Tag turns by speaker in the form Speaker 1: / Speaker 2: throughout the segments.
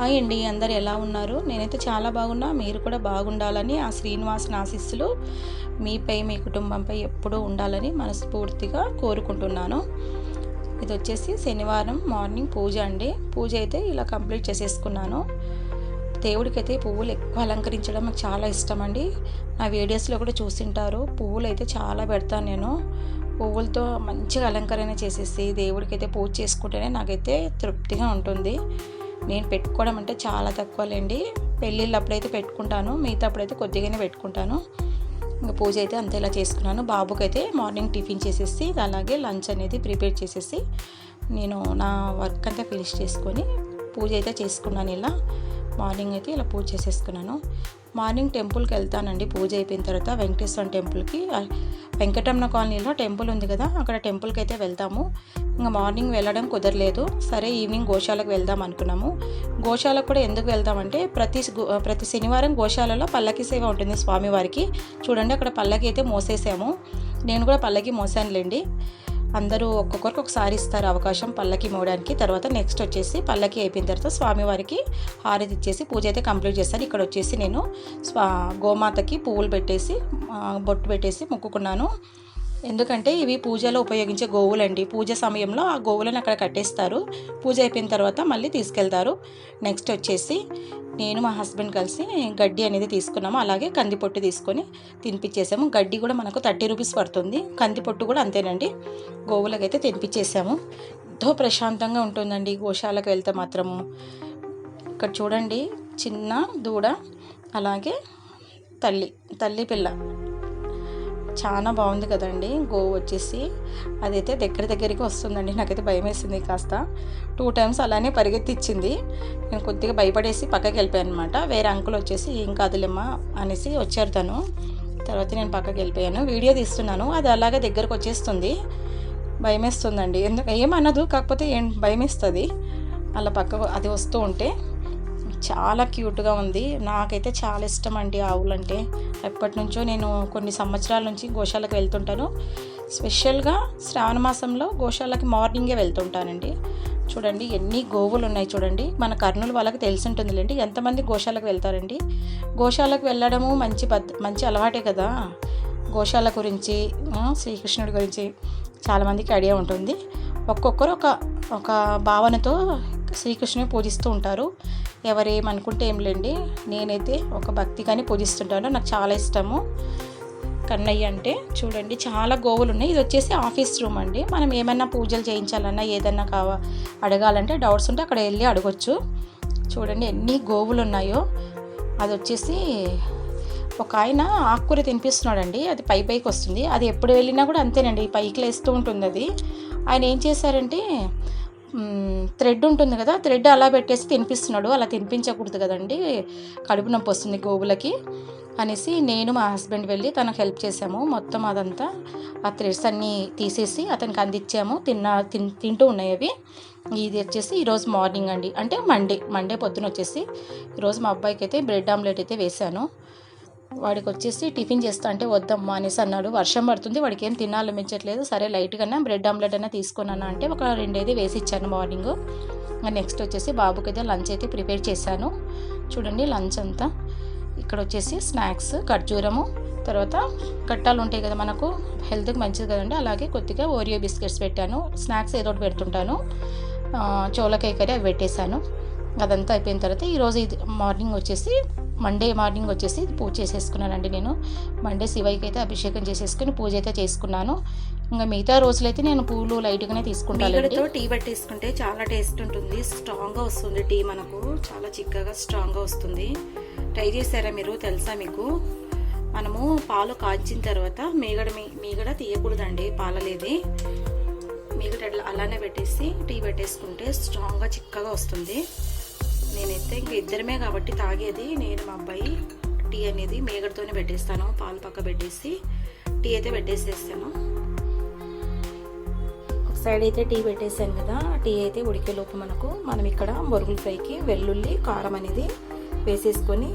Speaker 1: Hi అండి అందరు ఎలా ఉన్నారు? నేనైతే చాలా బాగున్నా మీరు కూడా బాగుండాలని ఆ శ్రీనివాస్ ఆశీస్సులు మీపై మీ కుటుంబంపై ఎప్పుడూ ఉండాలని మనస్ఫూర్తిగా కోరుకుంటున్నాను. ఇది వచ్చేసి శనివారం మార్నింగ్ పూజ అండి. పూజ అయితే ఇలా కంప్లీట్ చేసేసుకున్నాను. దేవుడికైతే పువ్వులు ఎక్కువ అలంకరించడం నాకు చాలా ఇష్టం అండి. నా వీడియోస్లో కూడా చూసింటారు. పువ్వులు అయితే చాలా పెడతాను నేను. పువ్వులతో మంచిగా అలంకరణ చేసేసి దేవుడికైతే పూజ చేసుకుంటేనే నాకైతే తృప్తిగా ఉంటుంది. నేను పెట్టుకోవడం అంటే చాలా తక్కువలేండి. పెళ్ళిళ్ళప్పుడు అయితే పెట్టుకుంటాను మిగతా అప్పుడైతే కొద్దిగానే పెట్టుకుంటాను. ఇంకా పూజ అయితే అంతే ఇలా చేసుకున్నాను. బాబుకి అయితే మార్నింగ్ టిఫిన్ చేసేసి అలాగే లంచ్ అనేది ప్రిపేర్ చేసేసి నేను నా వర్క్ అంతా ఫినిష్ చేసుకొని పూజ అయితే చేసుకున్నాను ఇలా. మార్నింగ్ అయితే ఇలా పూజ చేసేసుకున్నాను. మార్నింగ్ టెంపుల్కి వెళ్తానండి. పూజ అయిపోయిన తర్వాత వెంకటేశ్వర టెంపుల్కి వెంకటమ్మ కాలనీలో టెంపుల్ ఉంది కదా అక్కడ టెంపుల్కి అయితే వెళ్తాము. ఇంకా మార్నింగ్ వెళ్ళడం కుదరలేదు. సరే ఈవినింగ్ గోశాలకు వెళ్దాం అనుకున్నాము. గోశాలకు కూడా ఎందుకు వెళ్దామంటే ప్రతి ప్రతి శనివారం గోశాలలో పల్లకి సేవ ఉంటుంది స్వామివారికి. చూడండి అక్కడ పల్లకి అయితే మోసేసాము. నేను కూడా పల్లకి మోసానులేండి. అందరూ ఒక్కొక్కరికి ఒకసారి ఇస్తారు. అవకాశం పల్లకి మోయడానికి. తర్వాత నెక్స్ట్ వచ్చేసి పల్లకి అయిపోయిన తర్వాత స్వామివారికి హారతి ఇచ్చేసి పూజ అయితే కంప్లీట్ చేస్తారు. ఇక్కడ వచ్చేసి నేను స్వా గోమాతకి పువ్వులు పెట్టేసి బొట్టు పెట్టేసి మొక్కుకున్నాను. ఎందుకంటే ఇవి పూజలో ఉపయోగించే గోవులండి. పూజ సమయంలో ఆ గోవులను అక్కడ కట్టేస్తారు. పూజ అయిపోయిన తర్వాత మళ్ళీ తీసుకెళ్తారు. నెక్స్ట్ వచ్చేసి నేను మా హస్బెండ్ కలిసి గడ్డి అనేది తీసుకున్నాము. అలాగే కందిపొట్టు తీసుకొని తినిపించేసాము గడ్డి కూడా మనకు థర్టీ రూపీస్ పడుతుంది. కందిపొట్టు కూడా అంతేనండి. గోవులకైతే తినిపించేసాము ఎంతో ప్రశాంతంగా ఉంటుందండి. గోశాలకు వెళ్తే మాత్రము. ఇక్కడ చూడండి. చిన్న దూడ అలాగే తల్లి తల్లి పిల్ల. చాలా బాగుంది కదండి. గోవు వచ్చేసి అదైతే దగ్గర దగ్గరికి వస్తుందండి. నాకైతే భయం వేసింది కాస్త. టూ టైమ్స్ అలానే పరిగెత్తిచ్చింది. నేను కొద్దిగా భయపడేసి పక్కకి వెళ్ళిపోయాను అనమాట వేరే అంకుల్ వచ్చేసి ఏం కాదులేమ్మా అనేసి వచ్చారు తను. తర్వాత నేను పక్కకి వెళ్ళిపోయాను. వీడియో తీస్తున్నాను. అది అలాగే దగ్గరకు వచ్చేస్తుంది. భయమేస్తుందండి. ఎందుకు? ఏమనదు కాకపోతే ఏం భయమేస్తుంది. అలా పక్క అది వస్తూ ఉంటే చాలా క్యూట్గా ఉంది. నాకైతే చాలా ఇష్టం అండి ఆవులంటే ఎప్పటి నుంచో నేను కొన్ని సంవత్సరాల నుంచి గోశాలకు వెళ్తుంటాను. స్పెషల్గా శ్రావణ మాసంలో గోశాలకి మార్నింగే వెళ్తుంటానండి. చూడండి ఎన్ని గోవులు ఉన్నాయి చూడండి. మన కర్నూలు వాళ్ళకి తెలిసి ఉంటుందిలేండి ఎంతమంది గోశాలకు వెళ్తారండి? గోశాలకు వెళ్ళడము మంచి పద్ధ మంచి అలవాటే కదా. గోశాల గురించి శ్రీకృష్ణుడి గురించి చాలామందికి ఐడియా ఉంటుంది. ఒక్కొక్కరు ఒక ఒక భావనతో శ్రీకృష్ణుని పూజిస్తూ ఉంటారు. ఎవరేమనుకుంటే ఏం లేండి. నేనైతే ఒక భక్తిగానే పూజిస్తుంటాను. నాకు చాలా ఇష్టము. కన్నయ్య అంటే చూడండి చాలా గోవులు ఉన్నాయి ఇది వచ్చేసి ఆఫీస్ రూమ్ అండి. మనం ఏమన్నా పూజలు చేయించాలన్నా ఏదన్నా కావా అడగాలంటే డౌట్స్ ఉంటే అక్కడ వెళ్ళి అడగొచ్చు. చూడండి ఎన్ని గోవులు ఉన్నాయో అది వచ్చేసి ఒక ఆయన ఆకుకూర తినిపిస్తున్నాడండి. అది పై పైకి వస్తుంది. అది ఎప్పుడు వెళ్ళినా కూడా అంతేనండి. పైకి లేస్తూ ఉంటుంది అది. ఆయన ఏం చేశారంటే థ్రెడ్ ఉంటుంది కదా థ్రెడ్ అలా పెట్టేసి తినిపిస్తున్నాడు. అలా తినిపించకూడదు కదండి కడుపు నొప్పి వస్తుంది గోవులకి అనేసి నేను మా హస్బెండ్ వెళ్ళి తనకు హెల్ప్ చేసాము మొత్తం అదంతా ఆ థ్రెడ్స్ అన్నీ తీసేసి అతనికి అందించాము. తిన్న తిన్ తింటూ ఉన్నాయి అవి. ఇది వచ్చేసి ఈరోజు మార్నింగ్ అండి. అంటే మండే మండే పొద్దున వచ్చేసి ఈరోజు మా అబ్బాయికి అయితే బ్రెడ్ ఆమ్లెట్ అయితే వేశాను. వాడికి వచ్చేసి టిఫిన్ చేస్తా అంటే వద్దమ్మా అనేసి అన్నాడు. వర్షం పడుతుంది వాడికి ఏం తినాలనిపించట్లేదు సరే లైట్గా బ్రెడ్ ఆమ్లెట్ అయినా తీసుకున్నాను అంటే ఒక రెండేది వేసి ఇచ్చాను మార్నింగ్ నెక్స్ట్ వచ్చేసి బాబుకి అయితే లంచ్ అయితే ప్రిపేర్ చేశాను. చూడండి లంచ్ అంతా. ఇక్కడ వచ్చేసి స్నాక్స్ ఖర్జూరము తర్వాత కట్టాలు ఉంటాయి కదా మనకు హెల్త్కి మంచిది కదండి. అలాగే కొద్దిగా ఓరియో బిస్కెట్స్ పెట్టాను. స్నాక్స్ ఏదో ఒకటి పెడుతుంటాను. చోలకాయ కర్రీ అవి పెట్టేశాను. అదంతా అయిపోయిన తర్వాత ఈరోజు ఇది మార్నింగ్ వచ్చేసి మండే మార్నింగ్ వచ్చేసి పూజ చేసేసుకున్నానండి నేను. మండే శివయ్యకి అయితే అభిషేకం చేసేసుకుని పూజ అయితే చేసుకున్నాను. ఇంకా మిగతా రోజులైతే నేను పూలు లైట్గానే తీసుకుంటాను
Speaker 2: టీ పట్టేసుకుంటే చాలా టేస్ట్ ఉంటుంది స్ట్రాంగ్గా వస్తుంది టీ మనకు. చాలా చిక్కగా స్ట్రాంగ్గా వస్తుంది. ట్రై చేశారా మీరు? తెలుసా మీకు? మనము పాలు కాచిన తర్వాత మీగడ మీ- మీగడ తీయకూడదండి పాలలేది. మీగడ అలానే పెట్టేసి టీ పెట్టేసుకుంటే స్ట్రాంగ్గా చిక్కగా వస్తుంది. నేనైతే ఇంక ఇద్దరమే కాబట్టి తాగేది. నేను మా అబ్బాయి టీ అనేది మేగడతోనే పెట్టేస్తాను. పాలు పక్క పెట్టేసి టీ అయితే పెట్టేసేస్తాను. ఒక సైడ్ అయితే టీ పెట్టేసాను కదా టీ అయితే ఉడికే లోపు మనకు మనం ఇక్కడ బొరుగుల ఫ్రైకి వెల్లుల్లి కారం అనేది వేసేసుకొని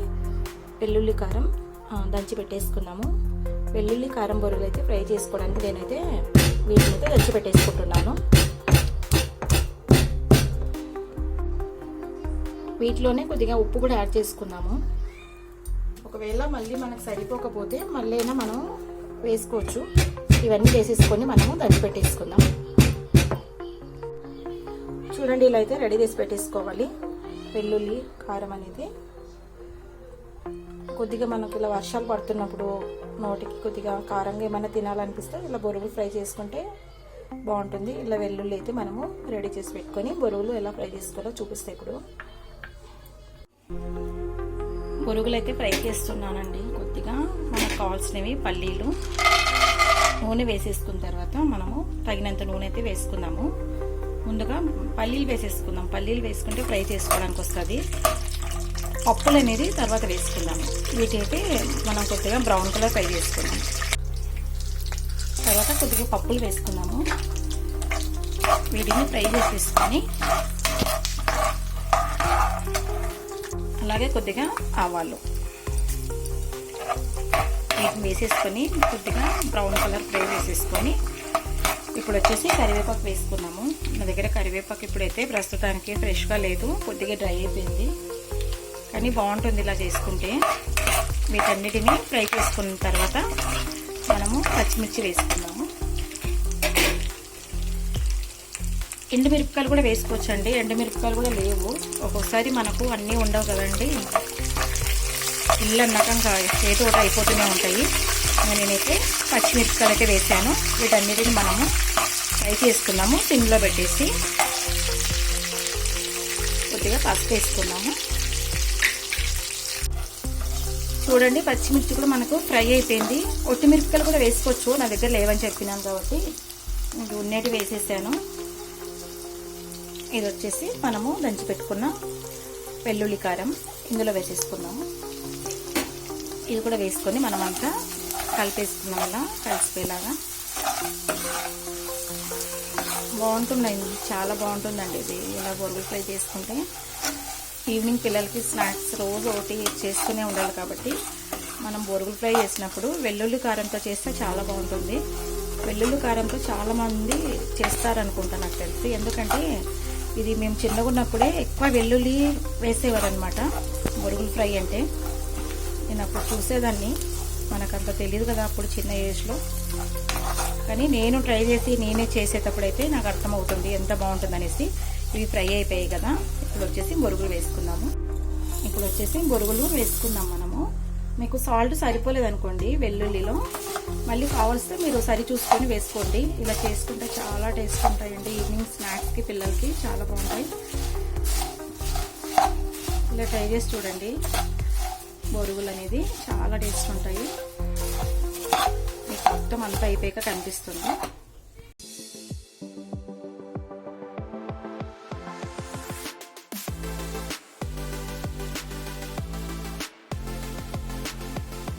Speaker 2: వెల్లుల్లి కారం దంచి పెట్టేసుకున్నాము. వెల్లుల్లి కారం బొరుగులు అయితే ఫ్రై చేసుకోవడానికి నేనైతే వీటిని అయితే దంచి పెట్టేసుకుంటున్నాను. వీటిలోనే కొద్దిగా ఉప్పు కూడా యాడ్ చేసుకున్నాము ఒకవేళ మళ్ళీ మనకు సరిపోకపోతే మళ్ళీ అయినా మనం వేసుకోవచ్చు. ఇవన్నీ వేసేసుకొని మనము దంచి పెట్టేసుకుందాం. చూడండి ఇలా అయితే రెడీ చేసి పెట్టేసుకోవాలి. వెల్లుల్లి కారం అనేది. కొద్దిగా మనకు ఇలా వర్షాలు పడుతున్నప్పుడు నోటికి కొద్దిగా కారంగా ఏమైనా తినాలనిపిస్తే ఇలా బొరుగులు ఫ్రై చేసుకుంటే బాగుంటుంది. ఇలా వెల్లుల్లి అయితే మనము రెడీ చేసి పెట్టుకొని బొరుగులు ఎలా ఫ్రై చేసుకోవాలో చూపిస్తే ఇప్పుడు. పురుగులు అయితే ఫ్రై చేస్తున్నానండి. కొద్దిగా మనకు కావాల్సినవి పల్లీలు నూనె వేసేసుకున్న తర్వాత మనము తగినంత నూనె అయితే వేసుకుందాము. ముందుగా పల్లీలు వేసేసుకుందాం. పల్లీలు వేసుకుంటే ఫ్రై చేసుకోవడానికి వస్తుంది. పప్పులు అనేది తర్వాత వేసుకుందాము. వీటి అయితే మనం కొద్దిగా బ్రౌన్ కలర్ ఫ్రై చేసుకుందాం. తర్వాత కొద్దిగా పప్పులు వేసుకుందాము. వీటిని ఫ్రై చేసేసుకొని అలాగే కొద్దిగా ఆవాలు. వీటిని వేసేసుకొని కొద్దిగా బ్రౌన్ కలర్ ఫ్రై వేసేసుకొని ఇప్పుడు వచ్చేసి కరివేపాకు వేసుకున్నాము నా దగ్గర కరివేపాకు ఇప్పుడైతే ప్రస్తుతానికి ఫ్రెష్గా లేదు కొద్దిగా డ్రై అయిపోయింది. కానీ బాగుంటుంది ఇలా చేసుకుంటే. వీటన్నిటిని ఫ్రై చేసుకున్న తర్వాత మనము పచ్చిమిర్చి వేసుకున్నాము ఎండుమిరపకాయలు కూడా వేసుకోవచ్చు అండి ఎండుమిరపకాయలు కూడా లేవు. ఒక్కొక్కసారి మనకు అన్నీ ఉండవు కదండి. ఇల్లు అన్నాక ఇంకా ఏదో ఒకటి అయిపోతూనే ఉంటాయి. నేనైతే పచ్చిమిరపకాయలు అయితే వేసాను. వీటన్నిటిని మనము ఫ్రై చేసుకున్నాము. సిమ్లో పెట్టేసి కొద్దిగా పసుపు వేసుకున్నాము. చూడండి పచ్చిమిర్చి కూడా మనకు ఫ్రై అయిపోయింది. ఒట్టిమిరపకాయలు కూడా వేసుకోవచ్చు. నా దగ్గర లేవని చెప్పినాను కాబట్టి. ఇది ఉన్నేటి వేసేసాను. ఇది వచ్చేసి మనము దంచి పెట్టుకున్న వెల్లుల్లి కారం ఇందులో వేసేసుకున్నాము ఇది కూడా వేసుకొని మనమంతా కలిపేసుకున్నాం అలా కలిసిపోయేలాగా. బాగుంటుందండి చాలా బాగుంటుందండి ఇది. ఇలా బొరుగులు ఫ్రై చేసుకుంటే ఈవినింగ్ పిల్లలకి స్నాక్స్ రోజు ఒకటి చేస్తూనే ఉండాలి కాబట్టి మనం బొరుగులు ఫ్రై చేసినప్పుడు వెల్లుల్లి కారంతో చేస్తే చాలా బాగుంటుంది. వెల్లుల్లి కారంతో చాలామంది చేస్తారనుకుంటా నాకు తెలిసి. ఎందుకంటే ఇది మేము చిన్నగా ఉన్నప్పుడే ఎక్కువ వెల్లుల్లి వేసేవారు అనమాట బొరుగులు ఫ్రై అంటే. నేను అప్పుడు చూసేదాన్ని. మనకంత తెలియదు కదా అప్పుడు చిన్న ఏజ్లో కానీ నేను ట్రై చేసి నేనే చేసేటప్పుడు అయితే నాకు అర్థమవుతుంది ఎంత బాగుంటుంది అనేసి ఇవి ఫ్రై అయిపోయాయి కదా. ఇప్పుడు వచ్చేసి బొరుగులు వేసుకుందాము. ఇప్పుడు వచ్చేసి బొరుగులు వేసుకుందాం మనము. మీకు సాల్ట్ సరిపోలేదనుకోండి వెల్లుల్లిలో. మళ్ళీ కావాల్స్తే మీరు సరి చూసుకొని వేసుకోండి. ఇలా చేసుకుంటే చాలా టేస్ట్ ఉంటాయండి. ఈవినింగ్ స్నాక్స్కి పిల్లలకి చాలా బాగుంటాయి. ఇలా ట్రై చేసి చూడండి. బొరుగులు అనేది చాలా టేస్ట్ ఉంటాయి. మీకు మొత్తం అంతా అయిపోయాక కనిపిస్తుంది.